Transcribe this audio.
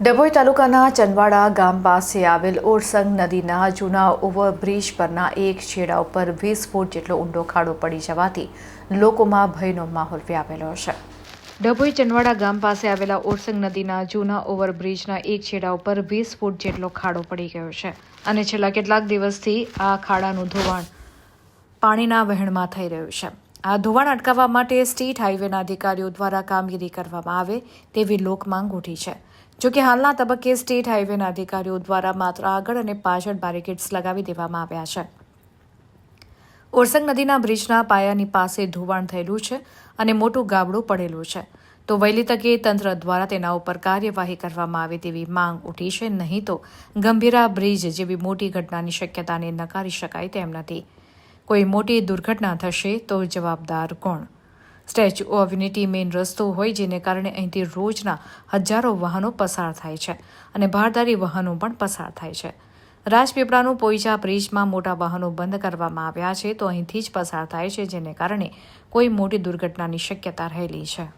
ડભોઈ તાલુકાના ચંદવાડા ગામ પાસે આવેલ ઓરસંગ નદીના જૂના ઓવરબ્રિજ પરના એક છેડા ઉપર વીસ ફૂટ જેટલો ઊંડો ખાડો પડી જવાથી લોકોમાં ભયનો માહોલ વ્યાપેલો છે ડભોઈ ચંદવાડા ગામ પાસે આવેલા ઓરસંગ નદીના જૂના ઓવરબ્રિજના એક છેડા ઉપર વીસ ફૂટ જેટલો ખાડો પડી ગયો છે અને છેલ્લા કેટલાક દિવસથી આ ખાડાનું ધોવાણ પાણીના વહેણમાં થઈ રહ્યું છે. આ ધોવાણ અટકાવવા માટે સ્ટેટ હાઈવેના અધિકારીઓ દ્વારા કામગીરી કરવામાં આવે તેવી લોકમાંગ ઉઠી છે. જોકે હાલના તબક્કે સ્ટેટ હાઈવેના અધિકારીઓ દ્વારા માત્ર આગળ અને પાછળ બેરિકેડ્સ લગાવી દેવામાં આવ્યા છે. ઓરસંગ નદીના બ્રિજના પાયાની પાસે ધોવાણ થયેલું છે અને મોટું ગાબડું પડેલું છે. તો વહેલી તકે તંત્ર દ્વારા તેના ઉપર કાર્યવાહી કરવામાં આવે તેવી માંગ ઉઠી છે. નહીં તો ગંભીરા બ્રિજ જેવી મોટી ઘટનાની શક્યતાને નકારી શકાય તેમ નથી. કોઈ મોટી દુર્ઘટના થશે તો જવાબદાર કોણ? સ્ટેચ્યુ ઓફ યુનિટી મેઇન રસ્તો હોય જેને કારણે અહીંથી રોજના હજારો વાહનો પસાર થાય છે અને ભારદારી વાહનો પણ પસાર થાય છે. રાજપીપળાનું પોઈચા બ્રિજમાં મોટા વાહનો બંધ કરવામાં આવ્યા છે તો અહીંથી જ પસાર થાય છે જેને કારણે કોઈ મોટી દુર્ઘટનાની શક્યતા રહેલી છે.